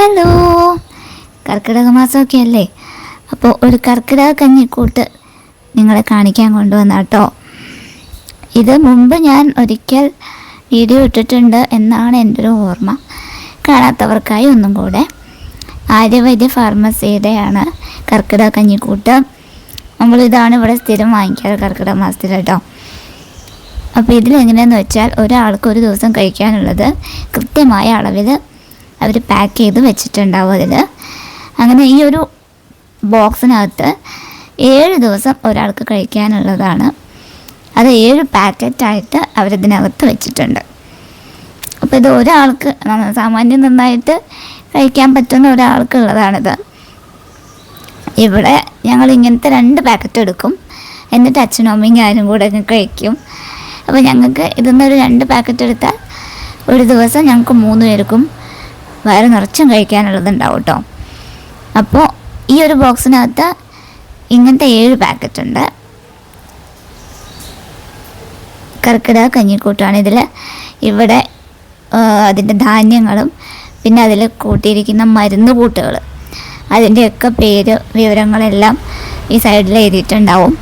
Hello. കർക്കിടക മാസമൊക്കെ അല്ലേ അപ്പോൾ ഒരു കർക്കിടക കഞ്ഞിക്കൂട്ട് നിങ്ങളെ കാണിക്കാൻ കൊണ്ടുവന്ന കേട്ടോ ഇത് മുമ്പ് ഞാൻ ഒരിക്കൽ വീഡിയോ ഇട്ടിട്ടുണ്ട് എന്നാണ് എന്റെ ഒരു ഓർമ്മ. കാണാത്തവർക്കായി ഒന്നും കൂടെ. ആര്യവൈദ്യ ഫാർമസിയുടെയാണ് കർക്കിടക കഞ്ഞിക്കൂട്ട്. നമ്മളിതാണ് ഇവിടെ സ്ഥിരം വാങ്ങിക്കാറ് കർക്കിടക മാസത്തിൽ കേട്ടോ അപ്പോൾ ഇതിലെങ്ങനെയെന്ന് വെച്ചാൽ ഒരാൾക്ക് ഒരു ദിവസം കഴിക്കാനുള്ളത് കൃത്യമായ അളവിൽ അവർ പാക്ക് ചെയ്ത് വെച്ചിട്ടുണ്ടാവും അതിൽ അങ്ങനെ ഈ ഒരു ബോക്സിനകത്ത് ഏഴ് ദിവസം ഒരാൾക്ക് കഴിക്കാനുള്ളതാണ്. അത് ഏഴ് പാക്കറ്റായിട്ട് അവരിതിനകത്ത് വെച്ചിട്ടുണ്ട്. അപ്പോൾ ഇത് ഒരാൾക്ക് സാമാന്യം നന്നായിട്ട് കഴിക്കാൻ പറ്റുന്ന ഒരാൾക്കുള്ളതാണിത് ഇവിടെ ഞങ്ങൾ ഇങ്ങനത്തെ രണ്ട് പാക്കറ്റ് എടുക്കും. എന്നിട്ട് അച്ഛനും അമ്മയും ഞാനും കൂടെ കഴിക്കും. അപ്പോൾ ഞങ്ങൾക്ക് ഇതിന്നൊരു രണ്ട് പാക്കറ്റ് എടുത്താൽ ഒരു ദിവസം ഞങ്ങൾക്ക് മൂന്ന് പേർക്കും വയറ് നിറച്ചും കഴിക്കാനുള്ളതുണ്ടാവും കേട്ടോ അപ്പോൾ ഈ ഒരു ബോക്സിനകത്ത് ഇങ്ങനത്തെ ഏഴ് പാക്കറ്റ് ഉണ്ട് കർക്കിടക കഞ്ഞിക്കൂട്ടാണ് ഇതിൽ ഇവിടെ അതിന്റെ ധാന്യങ്ങളും പിന്നെ അതിൽ കൂട്ടിയിരിക്കുന്ന മരുന്ന് കൂട്ടുകൾ അതിന്റെയൊക്കെ പേര് വിവരങ്ങളെല്ലാം ഈ സൈഡിൽ എഴുതിയിട്ടുണ്ടാവും.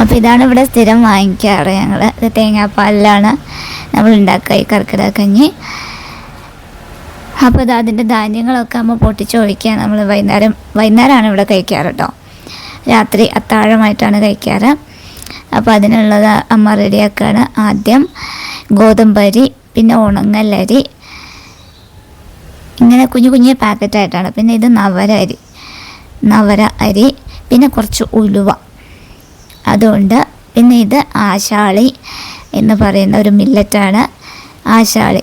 അപ്പോൾ ഇതാണ് ഇവിടെ സ്ഥിരം വാങ്ങിക്കാറ് ഞങ്ങൾ തേങ്ങാപ്പാലിലാണ് നമ്മൾ ഉണ്ടാക്കുക ഈ കർക്കിടക കഞ്ഞി. അപ്പോൾ ഇത് അതിന്റെ ധാന്യങ്ങളൊക്കെ അമ്മ പൊട്ടിച്ചൊഴിക്കുക നമ്മൾ വൈകുന്നേരം വൈകുന്നേരമാണ് ഇവിടെ കഴിക്കാറ് കേട്ടോ രാത്രി അത്താഴമായിട്ടാണ് കഴിക്കാറ്. അപ്പോൾ അതിനുള്ളത് അമ്മ റെഡിയാക്കുകയാണ് ആദ്യം. ഗോതമ്പരി പിന്നെ ഉണങ്ങല്ലരി ഇങ്ങനെ കുഞ്ഞു കുഞ്ഞു പാക്കറ്റായിട്ടാണ്. പിന്നെ ഇത് നവര അരി. നവര അരി പിന്നെ കുറച്ച് ഉലുവ. അതുകൊണ്ട് പിന്നെ ഇത് ആശാളി എന്ന് പറയുന്ന ഒരു മില്ലറ്റാണ് ആശാളി.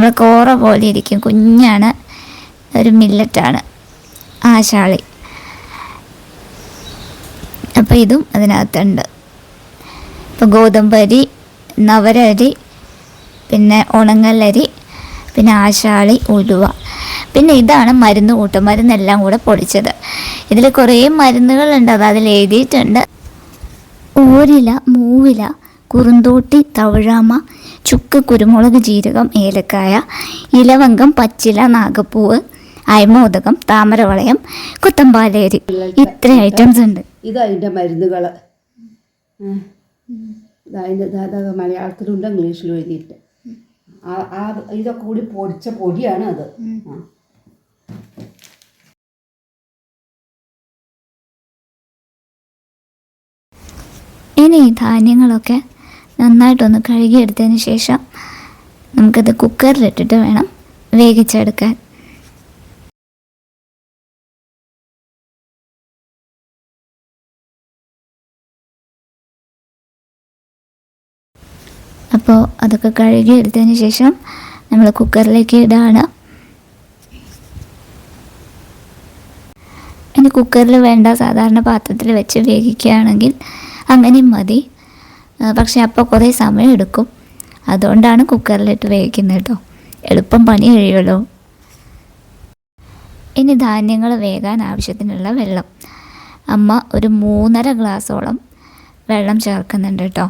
നമ്മൾ കോറ പോലെ ഇരിക്കും. കുഞ്ഞാണ്. ഒരു മില്ലറ്റാണ് ആശാളി അപ്പോൾ ഇതും അതിനകത്തുണ്ട്. ഇപ്പോൾ ഗോതമ്പരി നവരരി പിന്നെ ഉണങ്ങലരി പിന്നെ ആശാളി ഉലുവ. പിന്നെ ഇതാണ് മരുന്ന് കൂട്ടം. മരുന്നെല്ലാം കൂടെ പൊടിച്ചത്. ഇതിൽ കുറേ മരുന്നുകളുണ്ട്. അത് അതിൽ എഴുതിയിട്ടുണ്ട്. ഓരില മൂവില കുറുന്തോട്ടി തവഴാമ ചുക്ക് കുരുമുളക് ജീരകം ഏലക്കായ ഇലവങ്കം പച്ചില നാഗപ്പൂവ് അയമോദകം താമരവളയം കുത്തമ്പാലേരി. ഇത്ര ഐറ്റംസ് ഉണ്ട്. ഇത് അതിന്റെ മരുന്നുകൾ അതിന്റെ മലയാളത്തിലുണ്ട് ഇംഗ്ലീഷിലും എഴുതിയിട്ട്. ആ ഇതൊക്കെ കൂടി പൊടിച്ച പൊടിയാണ് അത്. ഇനി ധാന്യങ്ങളൊക്കെ നന്നായിട്ടൊന്ന് കഴുകിയെടുത്തതിന് ശേഷം നമുക്കത് കുക്കറിലിട്ടിട്ട് വേണം വേവിച്ചെടുക്കാൻ. അപ്പോൾ അതൊക്കെ കഴുകിയെടുത്തതിന് ശേഷം നമ്മൾ കുക്കറിലേക്ക് ഇടാണ്. ഇനി കുക്കറിൽ വേണ്ട സാധാരണ പാത്രത്തിൽ വെച്ച് വേവിക്കുകയാണെങ്കിൽ അങ്ങനെയും മതി. പക്ഷേ അപ്പോൾ കുറേ സമയം എടുക്കും അതുകൊണ്ടാണ് കുക്കറിലിട്ട് വേവിക്കുന്നത് കേട്ടോ. എളുപ്പം പണി കഴിയുമല്ലോ. ഇനി ധാന്യങ്ങൾ വേകാൻ ആവശ്യത്തിനുള്ള വെള്ളം. അമ്മ ഒരു മൂന്നര ഗ്ലാസോളം വെള്ളം ചേർക്കുന്നുണ്ട് കേട്ടോ.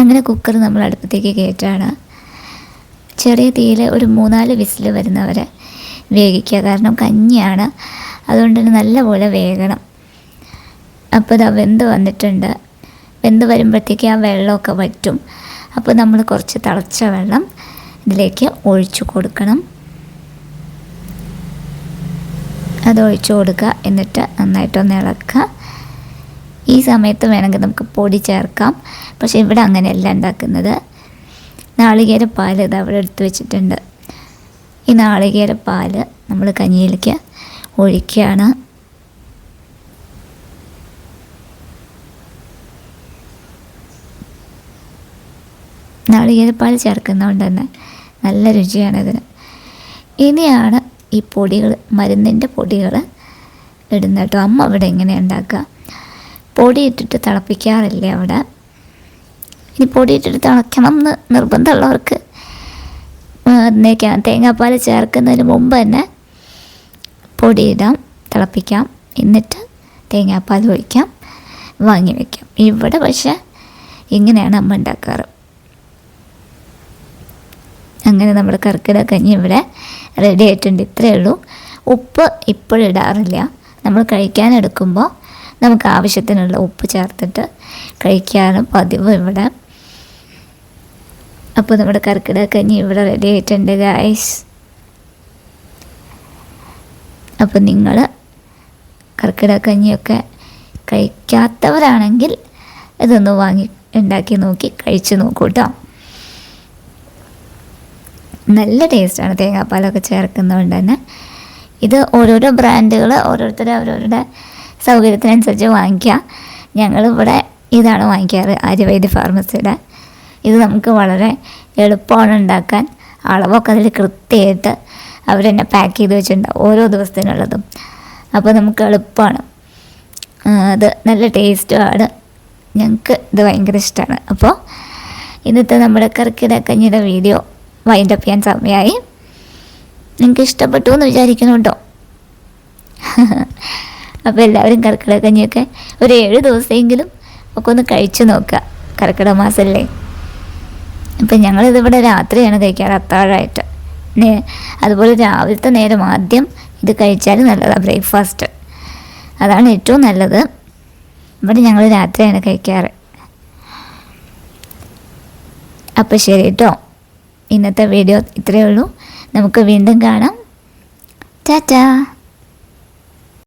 അങ്ങനെ കുക്കർ നമ്മൾ അടുപ്പത്തേക്ക് കയറ്റാണ്. ചെറിയ തീയിൽ ഒരു മൂന്നാൽ വിസിൽ വരുന്നവരെ വേവിക്കുക. കാരണം കഞ്ഞിയാണ്. അതുകൊണ്ട് തന്നെ നല്ലപോലെ വേകണം. അപ്പോൾ ഇതാ വെന്ത് വന്നിട്ടുണ്ട്. വെന്ത് വരുമ്പോഴത്തേക്ക് ആ വെള്ളമൊക്കെ വറ്റും. അപ്പോൾ നമ്മൾ കുറച്ച് തിളച്ച വെള്ളം ഇതിലേക്ക് ഒഴിച്ചു കൊടുക്കണം. അത് ഒഴിച്ചു കൊടുക്കുക. എന്നിട്ട് നന്നായിട്ടൊന്ന് ഇളക്കുക. ഈ സമയത്ത് വേണമെങ്കിൽ നമുക്ക് പൊടി ചേർക്കാം. പക്ഷേ ഇവിടെ അങ്ങനെയല്ല ഉണ്ടാക്കുന്നത്. നാളികേര പാൽ ഇത് അവിടെ എടുത്ത് വെച്ചിട്ടുണ്ട്. ഈ നാളികേര പാൽ നമ്മൾ കഞ്ഞിയിലേക്ക് ഒഴിക്കുകയാണ്. നാളികേര പാൽ ചേർക്കുന്നതുകൊണ്ട് തന്നെ നല്ല രുചിയാണ് ഇതിന്. ഇനിയാണ് ഈ പൊടികൾ മരുന്നിന്റെ പൊടികൾ ഇടുന്നത് കേട്ടോ. അമ്മ അവിടെ എങ്ങനെ ഉണ്ടാക്കുക? പൊടി ഇട്ടിട്ട് തിളപ്പിക്കാറില്ല അവിടെ? ഇനി പൊടി ഇട്ടിട്ട് തിളയ്ക്കണം എന്ന് നിർബന്ധമുള്ളവർക്ക് അതിനേക്കാണ്. തേങ്ങാപ്പാൽ ചേർക്കുന്നതിന് മുമ്പ് തന്നെ പൊടിയിടാം തിളപ്പിക്കാം. എന്നിട്ട് തേങ്ങാപ്പാൽ ഒഴിക്കാം വാങ്ങി വയ്ക്കാം ഇവിടെ പക്ഷെ ഇങ്ങനെയാണ് അമ്മ ഉണ്ടാക്കാറ്. അങ്ങനെ നമ്മുടെ കർക്കിടക കഞ്ഞി ഇവിടെ റെഡി ആയിട്ടുണ്ട്. ഇത്രയേ ഉള്ളൂ. ഉപ്പ് ഇപ്പോഴിടാറില്ല നമ്മൾ കഴിക്കാൻ എടുക്കുമ്പോൾ നമുക്ക് ആവശ്യത്തിനുള്ള ഉപ്പ് ചേർത്തിട്ട് കഴിക്കാനും പതിവ് ഇവിടെ. അപ്പോൾ നമ്മുടെ കർക്കിടക കഞ്ഞി ഇവിടെ റെഡി ആയിട്ടുണ്ട് ഗായ്സ് അപ്പോൾ നിങ്ങൾ കർക്കിടക കഞ്ഞിയൊക്കെ കഴിക്കാത്തവരാണെങ്കിൽ ഇതൊന്ന് വാങ്ങി ഉണ്ടാക്കി നോക്കി കഴിച്ചു നോക്കൂ കേട്ടോ നല്ല ടേസ്റ്റാണ് തേങ്ങാപ്പാലൊക്കെ ചേർക്കുന്നതുകൊണ്ട് തന്നെ. ഇത് ഓരോരോ ബ്രാൻഡുകൾ ഓരോരുത്തർ അവരവരുടെ സൗകര്യത്തിനനുസരിച്ച് വാങ്ങിക്കുക. ഞങ്ങളിവിടെ ഇതാണ് വാങ്ങിക്കാറ് ആര്യവൈദ്യ ഫാർമസിയുടെ ഇത് നമുക്ക് വളരെ എളുപ്പമാണ് ഉണ്ടാക്കാൻ. അളവൊക്കെ അതിൽ കൃത്യമായിട്ട് അവർ തന്നെ പാക്ക് ചെയ്ത് വെച്ചിട്ടുണ്ട് ഓരോ ദിവസത്തിനുള്ളതും. അപ്പോൾ നമുക്ക് എളുപ്പമാണ്. അത് നല്ല ടേസ്റ്റുമാണ് ഞങ്ങൾക്ക് ഇത് ഭയങ്കര ഇഷ്ടമാണ് അപ്പോൾ ഇന്നത്തെ നമ്മുടെ കർക്കിടക കഞ്ഞിയുടെ വീഡിയോ വൈൻഡ് അപ്പ് ചെയ്യാൻ സമയമായി നിങ്ങൾക്ക് ഇഷ്ടപ്പെട്ടു എന്ന് വിചാരിക്കുന്നു കേട്ടോ അപ്പോൾ എല്ലാവരും കർക്കിടക കഞ്ഞിയൊക്കെ ഒരു ഏഴ് ദിവസമെങ്കിലും ഒക്കെ ഒന്ന് കഴിച്ചു നോക്കുക. കർക്കിടക മാസമല്ലേ അപ്പം ഞങ്ങളിതിവിടെ രാത്രിയാണ് കഴിക്കാറ് അത്താഴമായിട്ട് അതുപോലെ രാവിലത്തെ നേരം ആദ്യം ഇത് കഴിച്ചാൽ നല്ലതാണ് ബ്രേക്ക്ഫാസ്റ്റ്. അതാണ് ഏറ്റവും നല്ലത്. ഇവിടെ ഞങ്ങൾ രാത്രിയാണ് കഴിക്കാറ്. അപ്പോൾ ശരി കേട്ടോ ഇന്നത്തെ വീഡിയോ ഇത്രയേ ഉള്ളൂ. നമുക്ക് വീണ്ടും കാണാം. ടാറ്റാ.